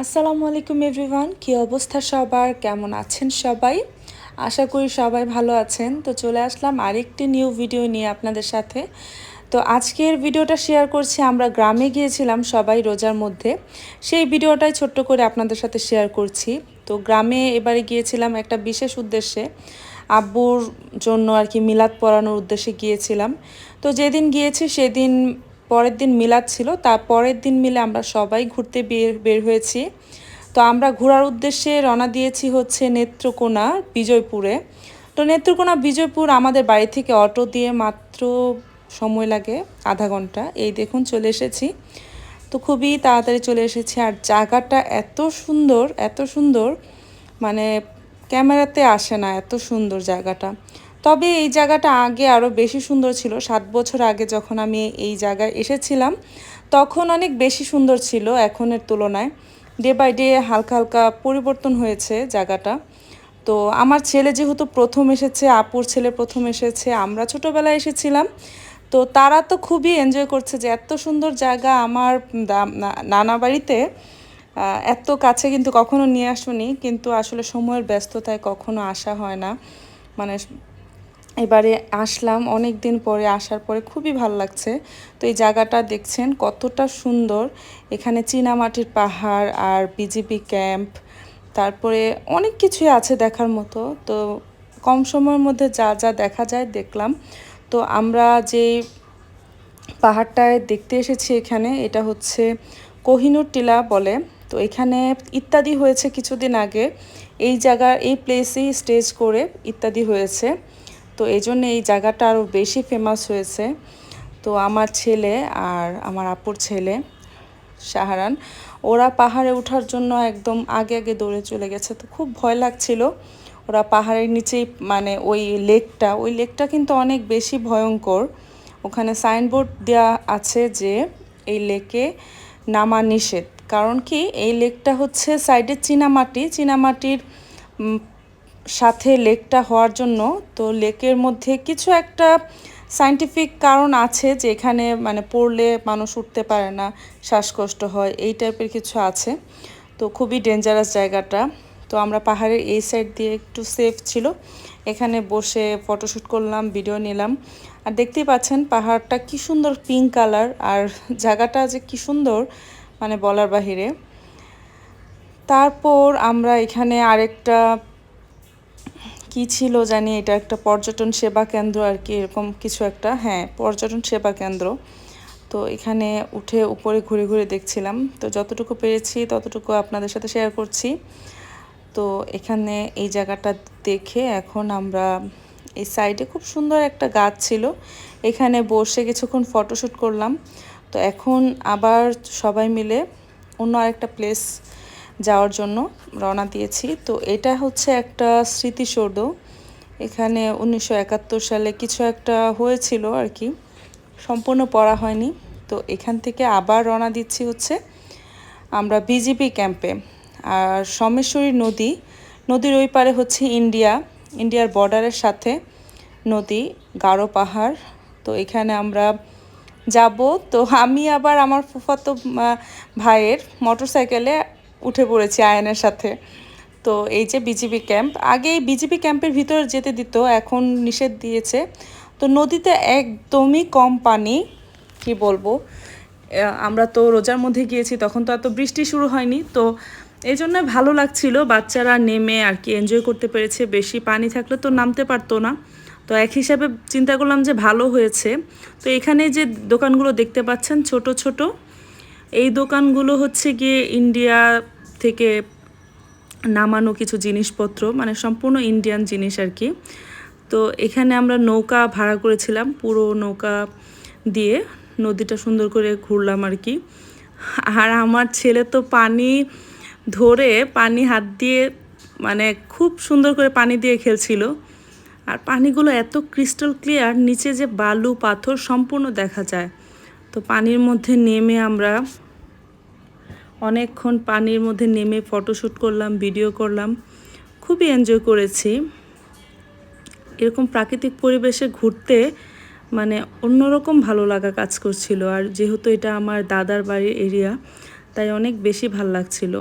আসসালামু আলাইকুম এভরিওয়ান কী অবস্থা সবার? কেমন আছেন সবাই? আশা করি সবাই ভালো আছেন। তো চলে আসলাম আরেকটি নিউ ভিডিও নিয়ে আপনাদের সাথে। তো আজকের ভিডিওটা শেয়ার করছি, আমরা গ্রামে গিয়েছিলাম সবাই রোজার মধ্যে। সেই ভিডিওটাই ছোট্ট করে আপনাদের সাথে শেয়ার করছি। তো গ্রামে এবারে গিয়েছিলাম একটা বিশেষ উদ্দেশ্যে, আব্বুর জন্য আর কি মিলাদ পড়ানোর উদ্দেশ্যে গিয়েছিলাম। তো যেদিন গিয়েছি, সেদিন পরের দিন মিলাদ ছিল, তার পরের দিন মিলে আমরা সবাই ঘুরতে বের বের হয়েছি। তো আমরা ঘোরার উদ্দেশ্যে রওনা দিয়েছি হচ্ছে নেত্রকোনা, বিজয়পুরে। তো নেত্রকোনা, বিজয়পুর আমাদের বাড়ি থেকে অটো দিয়ে মাত্র সময় লাগে, আধা ঘণ্টা। এই দেখুন, চলে এসেছি। তো খুবই তাড়াতাড়ি চলে এসেছি। আর জায়গাটা এত সুন্দর এত সুন্দর মানে ক্যামেরাতে আসে না, এত সুন্দর জায়গাটা। তবে এই জায়গাটা আগে আরও বেশি সুন্দর ছিল। সাত বছর আগে যখন আমি এই জায়গায় এসেছিলাম, তখন অনেক বেশি সুন্দর ছিল এখনের তুলনায়। ডে বাই ডে হালকা হালকা পরিবর্তন হয়েছে জায়গাটা। তো আমার ছেলে যেহেতু প্রথম এসেছে, আপুর ছেলে প্রথম এসেছে, আমরা ছোটোবেলায় এসেছিলাম। তো তারা তো খুবই এনজয় করছে যে এত সুন্দর জায়গা আমার নানা বাড়িতে। এত কাছে কিন্তু কখনো নিয়ে আসুনি কিন্তু আসলে সময়ের ব্যস্ততায় কখনো আসা হয় না। মানে এবারে আসলাম অনেক দিন পরে আসার পরে খুবই ভালো লাগছে। তো এই জায়গাটা দেখছেন কতটা সুন্দর। এখানে চীনামাটির পাহাড় আর বিজিবি ক্যাম্প তারপরে অনেক কিছুই আছে দেখার মতো। তো কম সময়ের মধ্যে যা যা দেখা যায় দেখলাম। তো আমরা যে পাহাড়টায় দেখতে এসেছি এখানে, এটা হচ্ছে কোহিনুর টিলা বলে। তো এখানে ইত্যাদি হয়েছে কিছুদিন আগে। এই জায়গার এই প্লেসেই স্টেজ করে ইত্যাদি হয়েছে। তো এই জন্য এই জায়গাটা আরও বেশি ফেমাস হয়েছে। তো আমার ছেলে আর আমার আপুর ছেলে সাহারান ওরা পাহাড়ে ওঠার জন্য একদম আগে আগে দৌড়ে চলে গেছে। তো খুব ভয় লাগছিল। ওরা পাহাড়ের নিচেই মানে ওই লেকটা ওই লেকটা কিন্তু অনেক বেশি ভয়ঙ্কর। ওখানে সাইনবোর্ড দেওয়া আছে যে এই লেকে নামা নিষেধ। কারণ কি? এই লেকটা হচ্ছে সাইডে চীনামাটি। চীনামাটির সাথে লেকটা হওয়ার জন্য, তো লেকের মধ্যে কিছু একটা সাইন্টিফিক কারণ আছে যে এখানে মানে পড়লে মানুষ উঠতে পারে না, শ্বাসকষ্ট হয়, এই টাইপের কিছু আছে। তো খুবই ডেঞ্জারাস জায়গাটা। তো আমরা পাহাড়ের এই সাইড দিয়ে একটু সেফ ছিল। এখানে বসে ফটোশ্যুট করলাম ভিডিও নিলাম। আর দেখতেই পাচ্ছেন পাহাড়টা কি সুন্দর পিঙ্ক কালার আর জায়গাটা যে কি সুন্দর মানে বলার বাহিরে। তারপর আমরা এখানে আরেকটা কি ছিল জানি, এটা একটা পর্যটন সেবা কেন্দ্র আর কি, এরকম কিছু একটা। হ্যাঁ পর্যটন সেবা কেন্দ্র। তো এখানে উঠে উপরে ঘুরে ঘুরে দেখছিলাম। তো যতটুকু পেরেছি, ততটুকু আপনাদের সাথে শেয়ার করছি। তো এখানে এই জায়গাটা দেখে এখন আমরা এই সাইডে খুব সুন্দর একটা গাছ ছিল। এখানে বসে কিছুক্ষণ ফটোশ্যুট করলাম। তো এখন আবার সবাই মিলে অন্য আরেকটা প্লেস যাওয়ার জন্য রওনা দিয়েছি। তো এটা হচ্ছে একটা স্মৃতিসৌধ। এখানে উনিশশো একাত্তর সালে কিছু একটা হয়েছিল আর কি। সম্পূর্ণ পড়া হয়নি। তো এখান থেকে আবার রওনা দিচ্ছি হচ্ছে আমরা বিজিপি ক্যাম্পে। আর সমেশ্বরী নদী, নদীর ওই পারে হচ্ছে ইন্ডিয়া, ইন্ডিয়ার বর্ডারের সাথে নদী গাঢ় পাহাড়। তো এখানে আমরা যাব। তো আমি আবার আমার ফুফাতো ভাইয়ের মোটরসাইকেলে উঠে পড়েছি আয়নের সাথে। তো এই যে বিজিবি ক্যাম্প আগে এই বিজিবি ক্যাম্পের ভিতর যেতে দিত, এখন নিষেধ দিয়েছে। তো নদীতে একদমই কম পানি, কি বলব আমরা তো রোজার মধ্যে গিয়েছি, তখন তো এত বৃষ্টি শুরু হয়নি। তো এই জন্য ভালো লাগছিল, বাচ্চারা নেমে আর কি এনজয় করতে পেরেছে, বেশি পানি থাকলে তো নামতে পারতো না। তো এক হিসাবে চিন্তা করলাম যে ভালো হয়েছে। তো এখানে যে দোকানগুলো দেখতে পাচ্ছেন, ছোট ছোট, এই দোকানগুলো হচ্ছে গিয়ে ইন্ডিয়া থেকে নামানো কিছু জিনিসপত্র মানে সম্পূর্ণ ইন্ডিয়ান জিনিস আর কি। তো এখানে আমরা নৌকা ভাড়া করেছিলাম, পুরো নৌকা দিয়ে নদীটা সুন্দর করে ঘুরলাম আর কি। আর আমার ছেলে তো পানি ধরে পানি হাত দিয়ে মানে খুব সুন্দর করে পানি দিয়ে খেলছিল। আর পানিগুলো এত ক্রিস্টাল ক্লিয়ার, নিচে যে বালু পাথর সম্পূর্ণ দেখা যায়। তো পানির মধ্যে নেমে আমরা অনেকক্ষণ পানির মধ্যে নেমে ফটোশ্যুট করলাম, ভিডিও করলাম। খুবই এনজয় করেছি। এরকম প্রাকৃতিক পরিবেশে ঘুরতে মানে অন্যরকম ভালো লাগা কাজ করছিল। আর যেহেতু এটা আমার দাদার বাড়ির এরিয়া, তাই অনেক বেশি ভালো লাগছিল।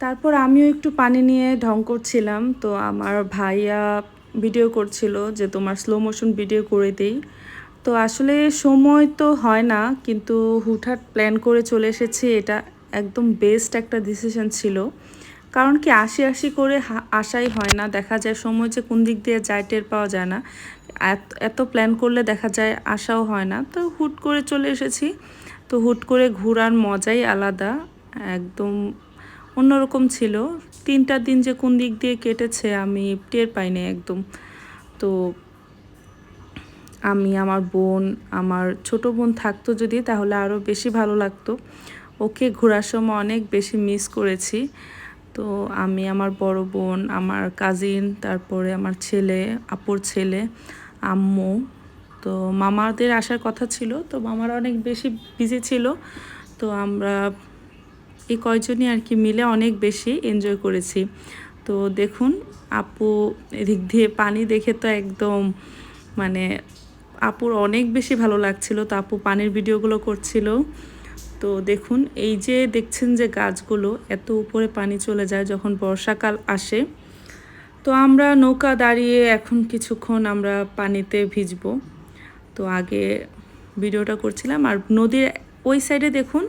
তারপর আমিও একটু পানি নিয়ে ঢং করছিলাম। তো আমার ভাইয়া ভিডিও করছিল যে, তোমার স্লো মোশন ভিডিও করে দেই। তো আসলে সময় তো হয় না, কিন্তু হুটহাট প্ল্যান করে চলে এসেছি। এটা একদম বেস্ট একটা ডিসিশন ছিল। কারণ কি আশি আশি করে আসাই হয় না। দেখা যায় সময় যে কোন দিক দিয়ে যায় টের পাওয়া যায় না। এত প্ল্যান করলে দেখা যায় আসাও হয় না। তো হুট করে চলে এসেছি। তো হুট করে ঘোরার মজাই আলাদা। একদম অন্যরকম ছিল। তিনটা দিন যে কোন দিক দিয়ে কেটেছে আমি টের পাইনি একদম। তো আমি, আমার বোন, আমার ছোট বোন থাকতো যদি তাহলে আরও বেশি ভালো লাগতো। ওকে ঘোরার সময় অনেক বেশি মিস করেছি। তো আমি আমার বড় বোন, আমার কাজিন তারপরে আমার ছেলে, আপুর ছেলে, আম্মু। তো মামাদের আসার কথা ছিল, তো মামারা অনেক বেশি বিজি ছিল। তো আমরা এই কয়জনই আর কি মিলে অনেক বেশি এনজয় করেছি। তো দেখুন, আপু এদিক দিয়ে পানি দেখে তো একদম মানে আপুর অনেক বেশি ভালো লাগছিল। তো আপু পানির ভিডিওগুলো করছিল। তো দেখুন, এই যে দেখছেন যে গাছগুলো এত উপরে পানি চলে যায় যখন বর্ষাকাল আসে, তো আমরা নৌকা দাঁড়িয়ে এখন কিছুক্ষণ আমরা পানিতে ভিজব। তো আগে ভিডিওটা করছিলাম আর নদীর ওই সাইডে দেখুন,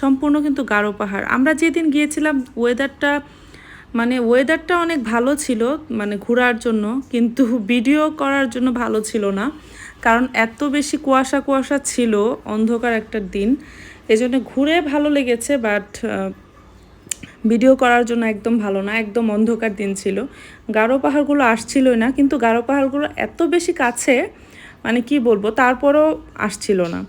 সম্পূর্ণ কিন্তু গাঢ় পাহাড়। আমরা যেদিন গিয়েছিলাম ওয়েদারটা মানে ওয়েদারটা অনেক ভালো ছিল মানে ঘোরার জন্য, কিন্তু ভিডিও করার জন্য ভালো ছিল না। কারণ এত বেশি কুয়াশা কুয়াশা ছিল অন্ধকার একটা দিন। এজন্য ঘুরে ভালো লেগেছে বাট ভিডিও করার জন্য একদম ভালো না, একদম অন্ধকার দিন ছিল। গাঢ় পাহাড়গুলো আসছিলই না, কিন্তু গাঢ় পাহাড়গুলো এত বেশি কাছে মানে কি বলব, তারপরও আসছিল না।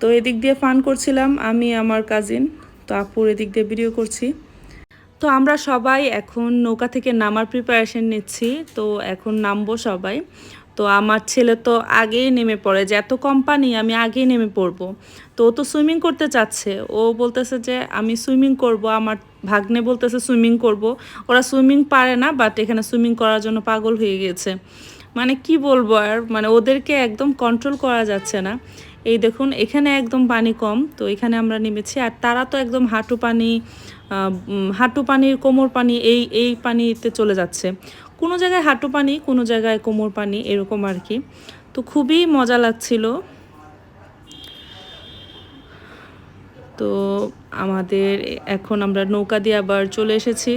তো এদিক দিয়ে ফান করছিলাম, আমি, আমার কাজিন তো আপুর এদিক দিয়ে ভিডিও করছি। তো আমরা সবাই এখন নৌকা থেকে নামার প্রিপারেশন নিচ্ছি, তো এখন নামবো সবাই। তো আমার ছেলে তো আগেই নেমে পড়ে যে এত কোম্পানি আমি আগেই নেমে পড়ব। তো ও তো সুইমিং করতে চাচ্ছে। ও বলতেছে যে, আমি সুইমিং করব। আমার ভাগ্নে বলতেছে সুইমিং করব। ওরা সুইমিং পারে না বাট এখানে সুইমিং করার জন্য পাগল হয়ে গেছে। মানে কি বলব আর মানে ওদেরকে একদম কন্ট্রোল করা যাচ্ছে না। এই দেখুন, এখানে একদম পানি কম, তো এখানে আমরা নেমেছি। আর তারা তো একদম হাঁটু পানি হাঁটু পানির কোমর পানি, এই এই পানিতে চলে যাচ্ছে। কোনো জায়গায় হাঁটু পানি, কোনো জায়গায় কোমর পানি, এরকম আর কি। তো খুবই মজা লাগছিল। তো আমাদের এখন আমরা নৌকা দিয়ে আবার চলে এসেছি।